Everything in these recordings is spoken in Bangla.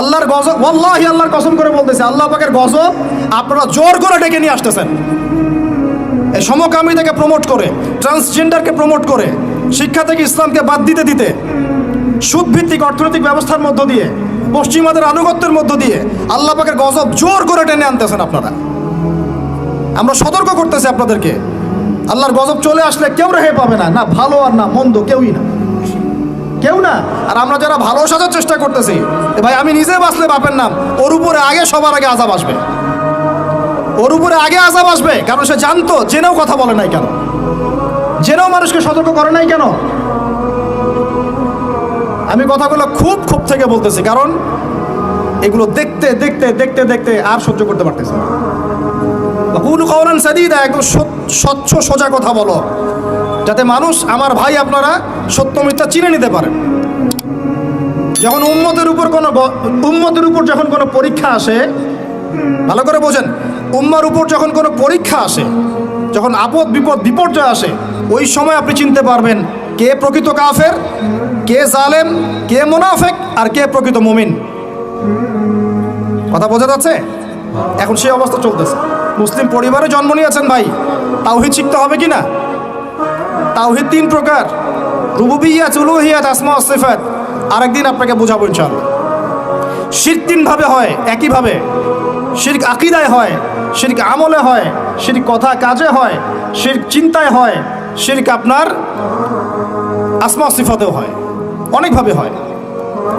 আল্লাহর গজব, ওয়াল্লাহি আল্লাহর কসম করে বলতেছে, আল্লাহ পাকের গজব আপনারা জোর করে ডেকে নিয়ে আসতেছেন। এই সমকামিতাকে প্রমোট করে ট্রান্সজেন্ডারকে প্রমোট করে, শিক্ষা থেকে ইসলামকে বাদ দিতে দিতে, সুদভিত্তিক অর্থনৈতিক ব্যবস্থার মধ্য দিয়ে, পশ্চিমাদের আনুগত্যের মধ্য দিয়ে আল্লাহ পাকের গজব জোর করে টেনে আনতেছেন আপনারা। আমরা সতর্ক করতেছি আপনাদেরকে, আল্লাহর গজব চলে আসলে কেউ রেহে পাবে না না ভালো আর না মন্দ, কেউই না না। আর আমরা যারা ভালো সাজার চেষ্টা করতেছি ভাই আমি নিজে বাঁচলে বাপের নাম, ওর উপরে আগে সবার আগে আজাব আসবে। ওর উপরে আগে আজাব আসবে, কারণ সে জানতো, জেনেও কথা বলে নাই কেন? জেনেও মানুষকে সতর্ক করে নাই কেন? আমি কথাগুলো খুব খুব থেকে বলতেছি, কারণ এগুলো দেখতে দেখতে দেখতে দেখতে আর সহ্য করতে পারতেছি না। কুল কওলান সাদিদা, একদম স্বচ্ছ, সোজা কথা বলো, যাতে মানুষ, আমার ভাই আপনারা সত্য মিথ্যা চিনে নিতে পারেন। যখন উম্মতের উপর কোনো উম্মতের উপর যখন কোনো পরীক্ষা আসে, ভালো করে বোঝেন, উম্মার উপর যখন কোনো পরীক্ষা আসে, যখন আপদ বিপদ বিপর্যয় আসে, ওই সময় আপনি চিনতে পারবেন কে প্রকৃত কাফের, কে জালেম, কে মোনাফেক আর কে প্রকৃত মুমিন। কথা বোঝা যাচ্ছে? এখন সেই অবস্থা চলতেছে। মুসলিম পরিবারে জন্ম নিয়েছেন ভাই, তাওহিদ শিখতে হবে কি না? তাওহিদ তিন প্রকার। রুবুবিয়াত, উলুহিয়াত, আসমা সিফাত। আরেকদিন আপনাকে বোঝাবো ইনশাআল্লাহ। শিরক তিনভাবে হয়, একইভাবে। শিরক আকিদায় হয়, শিরক আমলে হয়, শিরক কথা কাজে হয়, শিরক চিন্তায় হয়, শিরক আপনার আসমা সিফাতেও হয়। অনেকভাবে হয়।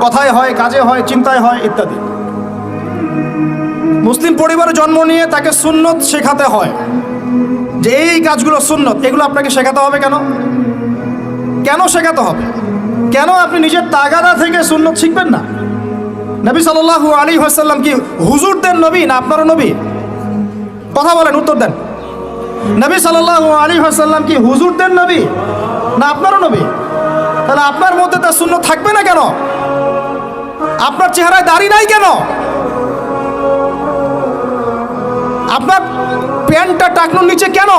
কথায় হয়, কাজে হয়, চিন্তায় হয়, ইত্যাদি। মুসলিম পরিবারে জন্ম নিয়ে তাকে সুন্নত শেখাতে হয়। যে এই কাজগুলো সুন্নত, এগুলো আপনাকে শেখাতে হবে কেন? কেন শেখাতে হবে? কেন আপনি নিজের তাগাদা থেকে সুন্নত শিখবেন না? নবী সাল্লাল্লাহু আলী হাসাল্লাম কি হুজুরদের নবী না আপনারও নবী? কথা বলেন, উত্তর দেন। নবী সাল্লাল্লাহু আলী হাসাল্লাম কি হুজুরদের নবী না আপনারও নবী? তাহলে আপনার মধ্যে তার শূন্য থাকবে না কেন? আপনার চেহারায় দাড়ি নাই কেন? আপনার প্যান্টটা টাকনোর নিচে কেন?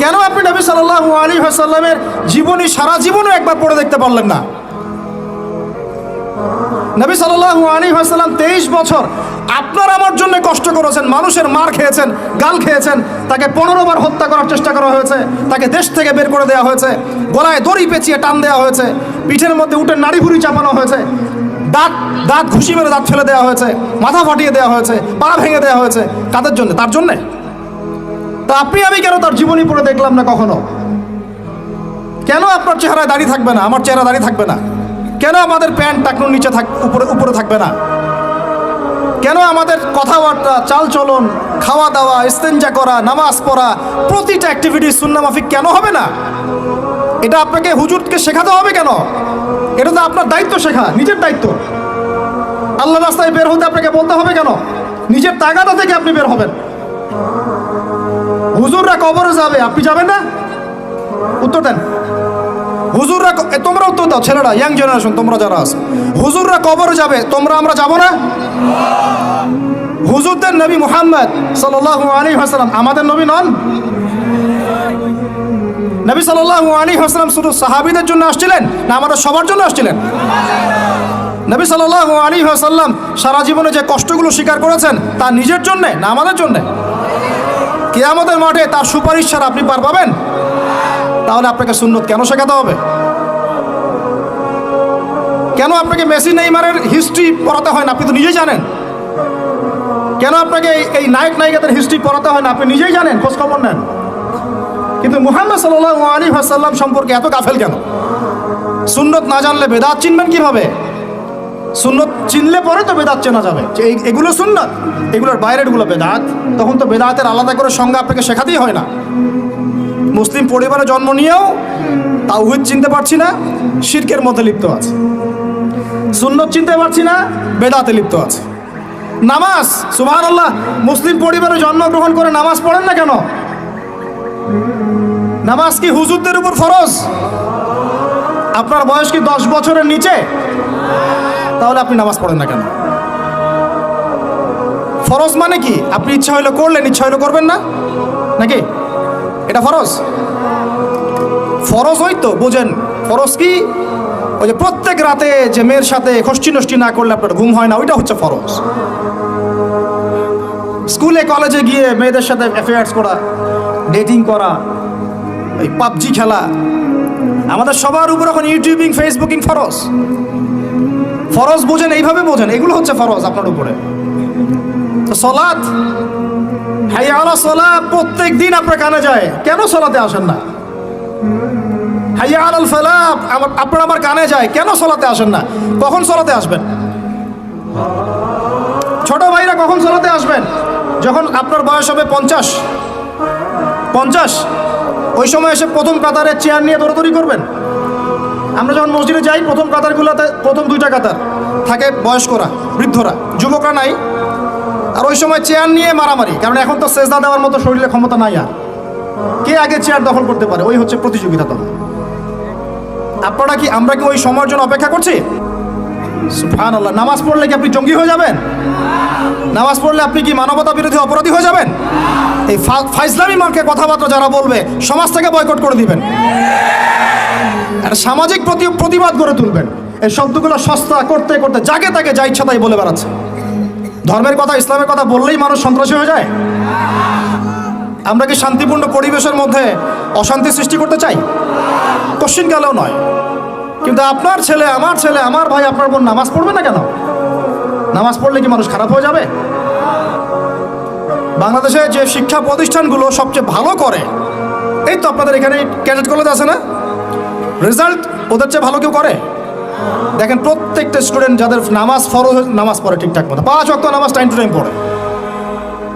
কেন আপনি নবী সাল্লাল্লাহু আলী হাসাল্লামের জীবনী, সারা জীবনও একবার পড়ে দেখতে পারলেন না? নবী সাল্লাল্লাহু আলী হাসাল্লাম তেইশ বছর আপনার আমার জন্য কষ্ট করেছেন, মানুষের মার খেয়েছেন, গাল খেয়েছেন, তাকে পনেরো বার হত্যা করার চেষ্টা করা হয়েছে, তাকে দেশ থেকে বের করে দেওয়া হয়েছে, গলায় দড়ি পেঁচিয়ে টান দেওয়া হয়েছে, পিঠের মধ্যে উঠে নাড়ি ভুড়ি চাপানো হয়েছে, দাঁত দাঁত ঘুষি মেরে দাঁত ফেলে দেওয়া হয়েছে, মাথা ফাটিয়ে দেওয়া হয়েছে, পা ভেঙে দেওয়া হয়েছে, কাদের জন্য? তার জন্যে? তা আপনি, আমি কেন তার জীবনী পড়ে দেখলাম না কখনো? কেন আপনার চেহারায় দাঁড়িয়ে থাকবে না? আমার চেহারা দাঁড়িয়ে থাকবে না। কেন আমাদের প্যান্ট টাকনোর নিচে থাক, উপরে উপরে থাকবে না? কেন আমাদের কথাবার্তা, চালচলন খাওয়া দাওয়া ইস্তেঞ্জা করা, নামাজ পড়া, প্রতিটা অ্যাক্টিভিটি সুন্নামাফিক কেন হবে না? এটা আপনাকে, হুজুরকে শেখাতে হবে কেন? এটা তো আপনার দায়িত্ব শেখা, নিজের দায়িত্ব। আল্লাহ রাস্তায় বের হতে আপনাকে বলতে হবে কেন? নিজের তাগাদা থেকে আপনি বের হবেন। হুজুররা কবরে যাবে, আপনি যাবেন না? উত্তর দেন। হুজুররা তোমরা উত্তর দাও, ছেলেরা ইয়াং জেনারেশন তোমরা যারা আছো। হুজুররা কবরে যাবে, তোমরা আমরা যাব না? হুজুরদের নবী মুহাম্মদ সাল্লাল্লাহু আলাইহি ওয়াসাল্লাম আমাদের নবী নন? নবী সাল্লাল্লাহু আলাইহি ওয়াসাল্লাম শুধু সাহাবীদের জন্য আসছিলেন না আমাদের সবার জন্য আসছিলেন? নবী সাল্লাল্লাহু আলাইহি ওয়াসাল্লাম সারা জীবনে যে কষ্টগুলো স্বীকার করেছেন তা নিজের জন্য না আমাদের জন্য? কেয়ামতের মাঠে তার সুপারিশ ছাড়া আপনি পার পাবেন? তাহলে আপনাকে সুন্নত কেন শেখাতে হবে? কেন আপনাকে মেসি নেইমারের হিস্ট্রি পড়াতে হয় না? আপনি তো নিজেই জানেন। কেন আপনাকে এই- নায়ক নায়িকাদের হিস্ট্রি পড়াতে হয় না? আপনি নিজেই জানেন খোঁজ খবর নেন। কিন্তু মুহাম্মদ সাল্লাহ আলী হাসাল্লাম সম্পর্কে এত গাফেল কেন? সুন্নত না জানলে বেদাত চিনবেন কীভাবে? সুন্নত চিনলে পরে তো বেদাত চেনা যাবে। যে এগুলো সুন্নত। এগুলোর বাইরেরগুলো বেদাত। তখন তো বেদাতের আলাদা করে সঙ্গে আপনাকে শেখাতেই হয় না। মুসলিম পরিবারে জন্ম নিয়েও তাওহিদ চিনতে পারছি না, শিরকের মধ্যে লিপ্ত আছে। সুন্নত চিনতে পারছি না, বেদাতে লিপ্ত আছে। নামাজ সুবাহ আল্লাহ মুসলিম পরিবারে জন্মগ্রহণ করে নামাজ পড়েন না কেন? নামাজ কি হুজুরদের উপর ফরজ? আপনার বয়স কি দশ বছরের নিচে? তাহলে আপনি নামাজ পড়েন না কেন? ফরজ মানে কি? আপনি ইচ্ছা হইলে করলেন, ইচ্ছা হইলে করবেন না? নাকি? এটা ফরজ? ফরজ হয়তো বোঝেন। ফরজ কি? ওই যে প্রত্যেক রাতে যে মেয়ের সাথে খষ্টি নষ্টি না করলে আপনার ঘুম হয় না, ওইটা হচ্ছে ফরজ। স্কুলে, কলেজে গিয়ে মেয়েদের সাথে অ্যাফেয়ার্স করা ডেটিং করা, এই পাবজি খেলা আমাদের সবার উপর এখন ইউটিউবিং, ফেসবুকিং ফরজ। ফরজ বোঝেন, এইভাবে বোঝেন, এগুলো হচ্ছে ফরজ আপনার উপরে। তো সলাৎ হাইয়া আলা সলা প্রত্যেক দিন আপনার কানে যায়, কেন সলাতে আসেন না? হাইয়া আলাল ফালা আমার আপনার আমার কানে যায়, কেন সলাতে আসেন না? কখন সলাতে আসবেন? ছোট ভাইরা কখন সলাতে আসবেন? যখন আপনার বয়স হবে পঞ্চাশ। পঞ্চাশ? ওই সময় এসে প্রথম কাতারের চেয়ার নিয়ে দৌড়াদৌড়ি করবেন? আমরা যখন মসজিদে যাই, প্রথম কাতারগুলোতে প্রথম দুইটা কাতার থাকে বয়স্করা, বৃদ্ধরা, যুবকরা নাই। আর ওই সময় চেয়ার নিয়ে মারামারি, কারণ এখন তো সেজদা দেওয়ার মতো শরীরে ক্ষমতা নাই আর। কে আগে চেয়ার দখল করতে পারে? ওই হচ্ছে প্রতিযোগিতা তখন। আপনারা কি, আমরা কি ওই সময়ের জন্য অপেক্ষা করছি? সুফান আল্লাহ নামাজ পড়লে কি আপনি জঙ্গি হয়ে যাবেন? নামাজ পড়লে আপনি কি মানবতা বিরোধী অপরাধী হয়ে যাবেন? এই ফাইজলামি মার্কে কথাবার্তা যারা বলবে সমাজ থেকে বয়কট করে দিবেন। সামাজিক প্রতি, প্রতিবাদ গড়ে তুলবেন। এই শব্দগুলো সস্তা করতে করতে যাকে তাকে যা ইচ্ছা তাই বলে বেড়াচ্ছে। ধর্মের কথা, ইসলামের কথা বললেই মানুষ সন্ত্রাসী হয়ে যায়। আমরা কি শান্তিপূর্ণ পরিবেশের মধ্যে অশান্তি সৃষ্টি করতে চাই? কোশ্চিন গেলেও নয়। কিন্তু আপনার ছেলে, আমার ছেলে, আমার ভাই, আপনার বোন নামাজ পড়বে না কেন? নামাজ পড়লে কি মানুষ খারাপ হয়ে যাবে? বাংলাদেশে যে শিক্ষা প্রতিষ্ঠানগুলো সবচেয়ে ভালো করে, এই তো আপনাদের এখানে ক্যাডেট কলেজ আছে না? রেজাল্ট ওদের চেয়ে ভালো কেউ করে? দেখেন প্রত্যেকটা স্টুডেন্ট যাদের নামাজ ফরজ নামাজ পড়ে ঠিকঠাক মতো। পাঁচ অক্ট নামাজ টাইম টু টাইম পড়ে।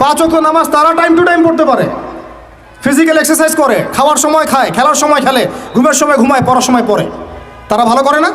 পাঁচ অক্ট নামাজ তারা টাইম টু টাইম পড়তে পারে। ফিজিক্যাল এক্সারসাইজ করে, খাওয়ার সময় খায়, খেলার সময় খেলে, ঘুমের সময় ঘুমায়, পড়ার সময় পড়ে। তারা ভালো করে না?